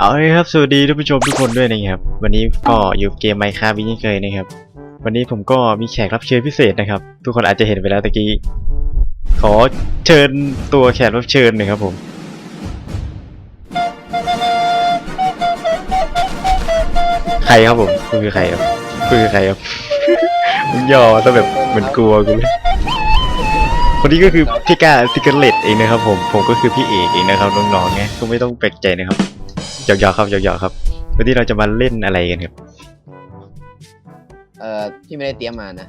เอาเลยครับ สวัสดีท่านผู้ชมทุกคนด้วยนะครับ วันนี้ก็อยู่เกมไมค์คาวินเคยนะครับ วันนี้ผมก็มีแขกรับเชิญพิเศษนะครับ ทุกคนอาจจะเห็นไปแล้วตะกี้ ขอเชิญตัวแขกรับเชิญหน่อยครับผม ใครครับผมคุณคือใครครับคุณคือใครครับ มึงย่อซะแบบเหมือนกลัวกูเลยคนนี้ก็คือพี่กาซิกเกอร์เลตเองนะครับผม ผมก็คือพี่เอกเองนะครับน้องๆไงก็ไม่ต้องแปลกใจนะครับ หยอกๆครับหยอกๆครับวันนี้เราจะมาเล่นอะไรกันครับเอ่อพี่ไม่ได้เตรียมมานะ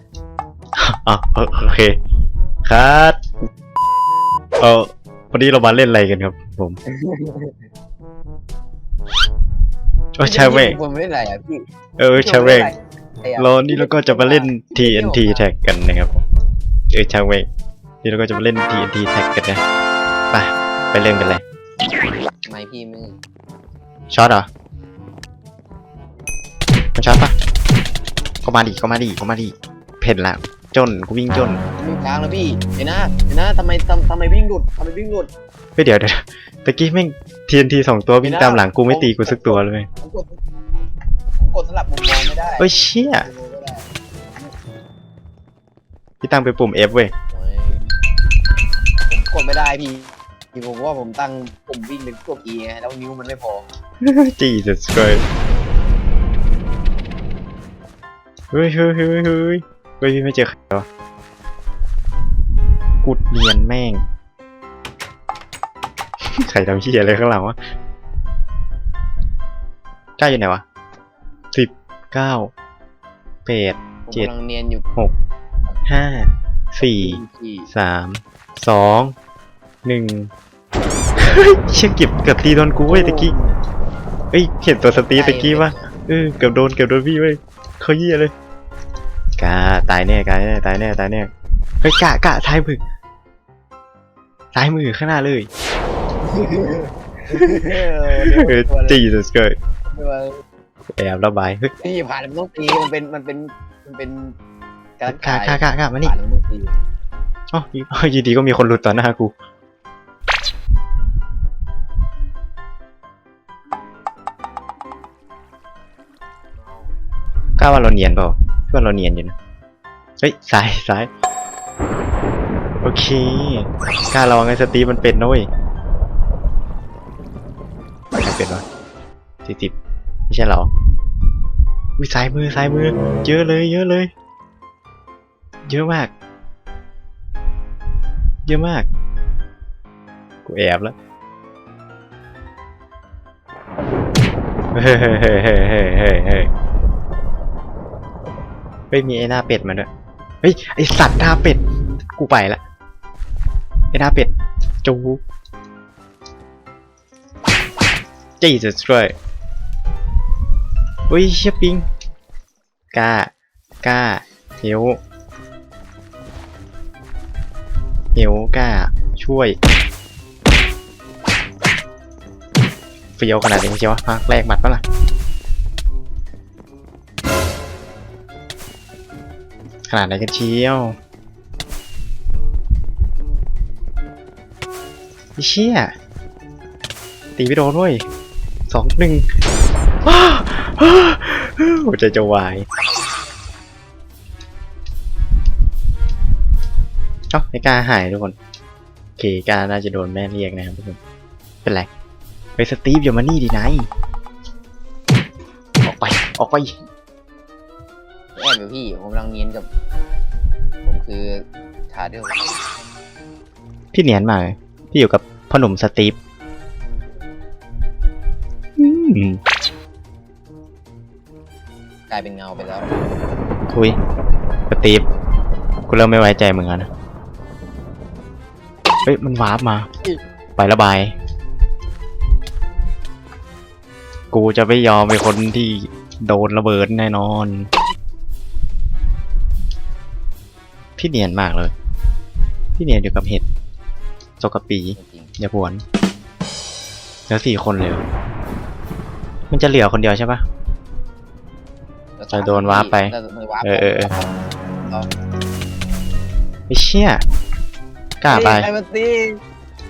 อ๋อโอเคครับเออวันนี้เรามาเล่นอะไรกันครับ ผมโอ้ใช่เว้ยผมไม่ได้อะไรอะพี่เออใช่เว้ยไอ้อะรอนี่เราก็จะมาเล่น TNT tag กันนะครับเออช่างเว้ยนี่เราก็จะมาเล่น TNT tag กันนะไปไปเล่นกันเลยไม่พี่มึง ช็อตเหรอ มันช็อตปะก็มาดิก็มาดิก็มาดิเพ่นละจนกูวิ่งจนมึงกลางแล้วพี่เห็นนะเห็นนะทำไมทำทำไมวิ่งหลุดทำไมวิ่งหลุดเฮ้ยเดี๋ยวเดี๋ยวตะกี้แม่ง TNT สองตัววิ่งตามหลังกูไม่ตีกูสักตัวเลยผมกดผมกดสลับมุมมองไม่ได้เฮ้ยเชี่ยไม่ได้พี่ตั้งไปปุ่ม F เว้ยโอ้ยผมกดไม่ได้พี่พี่ผมว่าผมตั้งปุ่มวิ่งเป็นพวก E ไงแล้วนิ้วมันไม่พอ Jesus Christ เฮ้ยเฮ้ยเฮ้ยเฮ้ยเฮ้ยพี่ไม่เจอใครวะกุดเนียนแม่ง ใครทำเหี้ยอะไรข้างหลังวะก้อยู่ไหนวะสิบเก้าแปดเจ็ดเนียนอยู่หกห้าสี่สามสองหนึ่งเฮ้ยเชี่ยเก็บกือบตีโดนกูเว้ตะกี้ เอ้ยเห็นตัวสตีตะกี้ปะเออเกือบโดนเกือบโดนพี่เว้ยเขาเยี่ยเลยกาตายแน่กาแน่ตายแน่ตายแน่เฮ้ยกะกะซ้ายมือซ้ายมือข้างหน้าเลยเออจีสุดเกิดแอบระบายเฮ้ยพี่ผ่านมันต้องตีมันเป็นมันเป็นมันเป็นการกะกะกะกะมานี่ผ่านมันต้องตีอ๋ออ๋ออยีดีก็มีคนหลุดต่อหน้ากู กล้าว่าเราเนียนเปล่าเพี่ว่าเราเนียนอยู่นะ เฮ้ยซ้ายซ้ายโอเคกล้าระวังไอ้สตีมันเป็นนะเว้ยใครเป็นวะสี่สิบไม่ใช่เหรออุ้ยซ้ายมือซ้ายมือ เยอะเลย เยอะเลย เยอะมาก เยอะมาก กูแอบแล้วเฮ้ยเฮ้ยเฮ้ยเฮ้ยเฮ้ย เฮ้ยมีไอ้หน้าเป็ดมาด้วยเฮ้ยไอสัตว์หน้าเป็ด กูไปละไอหน้าเป็ดจูจีจะช่วยเฮ้ยเชี่ยปิงกล้ากล้าเหียวเฮลกล้าช่วยเฟียวขนาดนี้เชียววะฮะแลกหมัดปะล่ะ ขนาดไหนกันเชียวไอ้เชี่ยตีไม่โดนเว้ยสองหนึ่งอ้าอ้าหัวใจจะวายเอ้าไอ้กล้าหายทุกคนโอเคกาน่าจะโดนแม่เรียกนะครับทุกคนเป็นไรไปสตีฟอย่ามานี่ดินายออกไป ออกไป แอบอยู่พี่ ผมกำลังเนียนกับ ผมคือชาเดลพี่เนียนมากเลยพี่อยู่กับพ่อหนุ่มสตีฟอืมกลายเป็นเงาไปแล้ว คุยสตีฟกูเริ่มไม่ไว้ใจมึงแล้วนะ เฮ้ย มันวาร์ปมา ไประบาย กูจะไม่ยอมเป็นคนที่โดนระเบิดแน่นอน พี่เนียนมากเลย พี่เนียนอยู่กับเห็ดโจกกะปีจริงอย่าผวนเหลือสี่คนเลยเหรอมันจะเหลือคนเดียวใช่ปะๆจะโดนวาร์ปไปจะโดนวาร์ปเออเออเออเอาไม่เชี่ยกล้าไปไอ้มันตี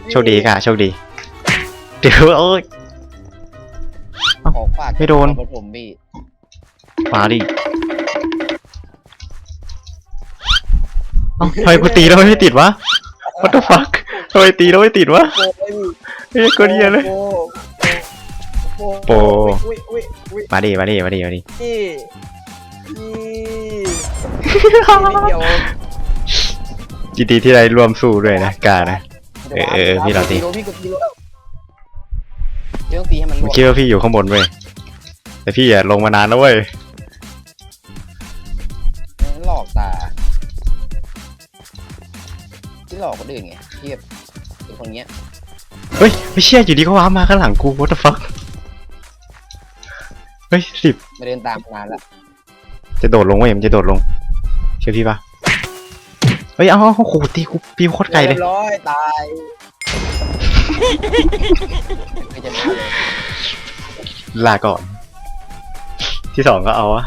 โชคดีกล้าโชคดีเดี๋ยวโอ้ยฝากไม่โดนรถผมพี่มาดิ เอ้าทำไมกูตีแล้วไม่ติดวะ what the fuck ทำไมตีแล้วไม่ติดวะโอ้ยเฮ้ยกูเดียเลยโอ้โอ้โปรอุ้ยอุ้ยอุ้ยมาดิมาดิมาดิมาดินี่นี่เดี๋ยวยินดีที่ได้ร่วมสู้ด้วยนะกล้านะเออเออเออพี่เราตีโดนพี่กดตีแล้วพี่ต้องตีให้มันผมร่วงคิดว่าพี่อยู่ข้างบนเว้ยแต่พี่อะลงมานานแล้วเว้ยมันหลอกตา ที่หลอกคนอื่นไงที่แบบเป็นคนเนี้ยเฮ้ยไม่เชื่ออยู่ดีก็ว้ามาข้างหลังกู what the fuck เฮ้ยสิบมาเดินตามงานละจะโดดลงเว้ยมันจะโดดลง เชื่อพี่ปะเฮ้ยเอาเอาเอาโอ้โหตีกูปีโคตรไกลเลยรีบร้อยตายไม่จะมาเลยลาก่อน ที่สองก็เอาอะ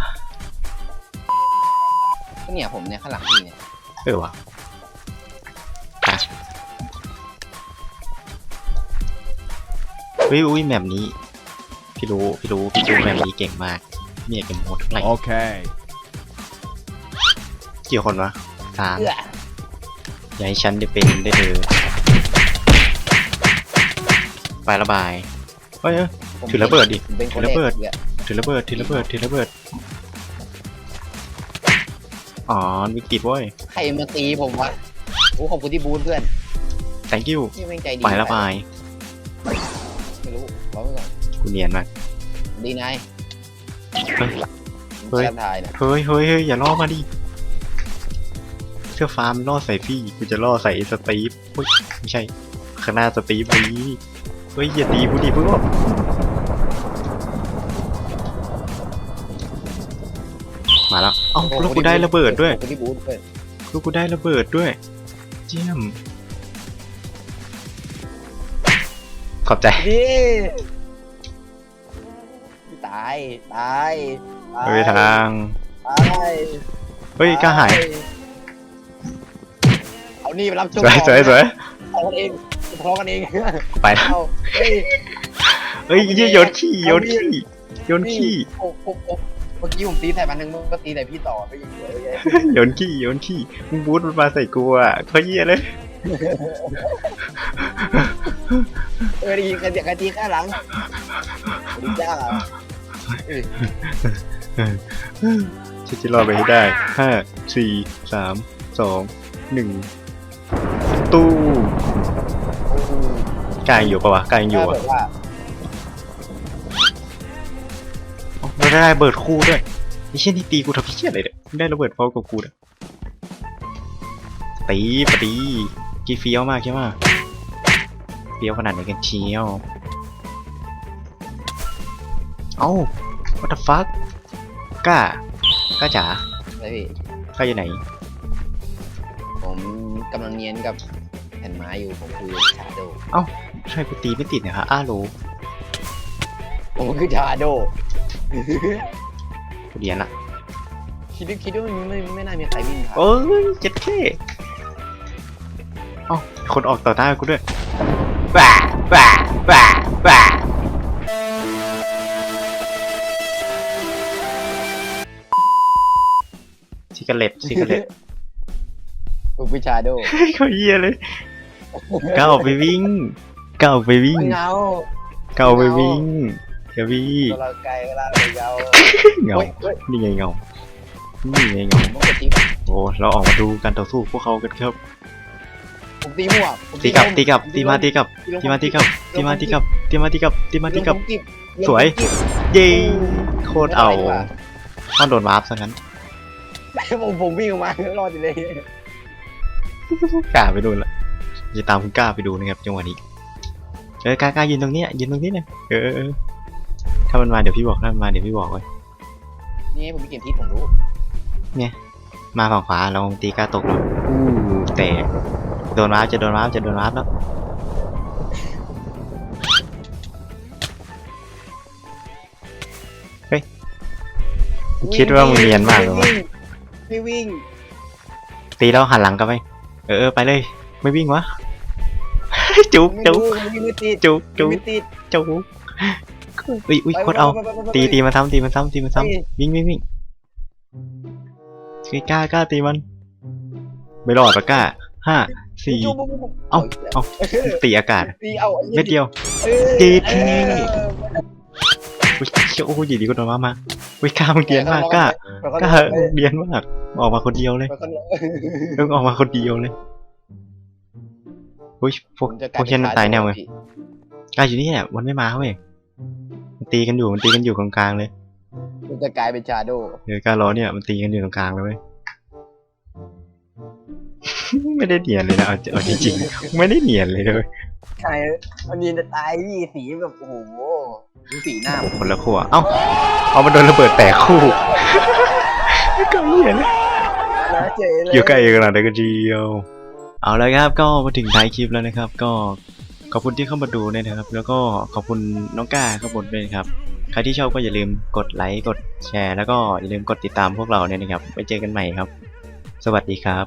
ก็เนี่ยผมเนี่ยข้างหลังพี่เนี่ย เออวะ เฮ้ยอุ้ยแมปนี้ พี่รู้พี่รู้พี่รู้แมปนี้เก่งมากเนี่ยเก่งโหมดเท่าไหร่ Okay. กี่คนวะสามเอื้ออย่าให้ฉันได้เป็นได้เลยไประบายเฮ้ยเอ้ยผมถือระเบิดดิผมเป็นคนถือระเบิดแกถือระเบิดถือระเบิดถือระเบิดอ๋อวิกฤตเว้ยใครมาตีผมวะโอ้ขอบคุณที่บูนเพื่อน thank you นี่แม่งใจดีไประบาย ไม่รู้บอกไว้ก่อนกูเนียนมาก ดีนายเฮ้ยเฮ้ยแชมป์ไทยนะเฮ้ยเฮ้ยเฮ้ยอย่าล่อมาดิเสื้อฟ้ามันล่อใส่พี่กูจะล่อใส่ไอ้สตีฟเฮ้ยไม่ใช่ข้างหน้าสตีฟนี้เฮ้ยอย่าตีกูดิเพื่อนมาแล้วเอ้าแล้วกูได้ระเบิดด้วยขอบคุณที่บูนเพื่อนแล้วกูได้ระเบิดด้วย เจียม ขอบใจดีตายตายตายไม่มีทาง ตายเฮ้ยกล้าหายเอานี่ไปรับสวยสวยสวยเอากันเองทะเลาะกันเองไปแล้วเอาเฮ้ยเฮ้ยเหี้ยโยนขี้โยนขี้โยนขี้ โอ้โหโอ้โหเมื่อกี้ผมตีใส่มันหนึ่งมึงก็ตีใส่พี่ต่อไปอย่างเงี้ยเลยโยนขี้โยนขี้มึงบูทมันมาใส่กูอะเขาเยี่ยเลย เออได้ยินกันเสียงกันตีข้างหลังดีจ้าฉันจะรอดไปให้ได้ห้าสี่สามสองหนึ่งตู้โอ้โหกายอยู่ปะวะกายยังอยู่ถ้าอะแบบว่าเราได้ระเบิดคู่ด้วยไอ้เช่นที่ตีกูทำเชี่ยอะไรเนี่ยได้ระเบิดพร้อมกับกูเนี่ยตีปะตีกี่เฟี้ยวมากใช่ไหม เฟี้ยวขนาดไหนกันเชียว เอ้า what the fuck กล้ากล้าจ๋าอะไรพี่กล้าอยู่ไหน ผมกำลังเนียนกับแผ่นไม้อยู่ ผมคือชาโดใช่กูตีไม่ติดนะคะอ้าโหลผมคือชาโดกูเรียนละคิดดูคิดว่ามันไม่ไม่น่ามีใครวิ่งผ่านเอ้ยเจ็ดเคเอ้าคนออกต่อหน้ากูด้วย บ้าบ้าบ้าบ้าซิกเลตซิกาเลตผมคือชาโดเขาเยี่ยเลยก้าวไปวิ่งก้าวไปวิ่งเงาก้าวไปวิ่งเดี๋ยววิ่เราไกลเลยเงาเงานี่ไงเงานี่ไงเงาโอ้เราออกมาดูการต่อสู้พวกเขากันครับ ตีมั่วผมตีกลับลมตีกลับผมตีมาตีกลับลตีมาตีกลับตีมาตีกลับตีมาตีกลับตีมาตีกลับลมผมลมสวยผมเย้โคตรเอาไม่ได้ดีกว่าต้องโดนวาร์ปซะงั้นผมผมวิ่งออกมาแล้วรอดอยู่เลยกล้าไปดูละจะตามคุณกล้าไปดูนะครับจังหวะนี้เออกล้ากล้ายืนตรงเนี้ยยืนตรงนี้นะเออเออเออถ้ามันมาเดี๋ยวพี่บอกถ้ามันมาเดี๋ยวพี่บอกไว้นี่ผมมีเกมทิศผมรู้มาฝั่งขวาเราตีกล้าตกแล้วอู้แต่ โดนวาร์ปจะโดนวาร์ปจะโดนวาร์ปแล้วคิดว่ามึงเนียนมากเลยวะไม่วิ่ง ตีแล้วหันหลังกลับไป เออเออไปเลย ไม่วิ่งวะจุกไม่จุกรู้ไม่วิ่งไม่ติดจุกจุกไม่ติดจุกอุ้ยอุ้ยโคตรเอา ตีตีมาซ้ำตีมาซ้ำตีมาซ้ำวิ่งวิ่งวิ่งไอ้กล้ากล้าตีมัน ไม่รอดหรอกกล้าห้า สี่เอาเอาตีอากาศตีเอาเม็ดเดียวเออตีทีเอออุ้ยเชี่ยโอ้ยอยู่ดีก็โดนมามาอุ้ยกล้ามึงเดียนมากกล้ากล้าเดียนมาก ออกมาคนเดียวเลยมันก็มึงออกมาคนเดียวเลยอุ้ยพวกพวกเช่นมันตายแนวไงพี่กล้าอยู่นี่แหละมันไม่มาเว้ยมันตีกันอยู่มันตีกันอยู่กลางๆเลยมันจะกลายเป็นชาโดเดี๋ยวกล้ารอเนี่ยมันตีกันอยู่ตรงกลางเลยเว้ย ไม่ได้เนียนเลยนะเอาเอาจริงๆไม่ได้เนียนเลยเลยใช่มันนีจะตายพี่สีแบบโอ้โหดูสีหน้าผมคนละขั้วเอ้าเอามาโดนระเบิดแตกคู่ก็เนียนเลยแล้วเจเลยอยู่ใกล้กันหน่อยก็เดียวเอาละครับก็มาถึงท้ายคลิปแล้วนะครับ ก็ขอบคุณที่เข้ามาดูด้วยนะครับ แล้วก็ขอบคุณน้องก้าข้างบนด้วยนะครับใครที่ชอบก็อย่าลืมกดไลค์กดแชร์ แล้วก็อย่าลืมกดติดตามพวกเราเนี่ยนะครับไว้เจอกันใหม่ครับ สวัสดีครับ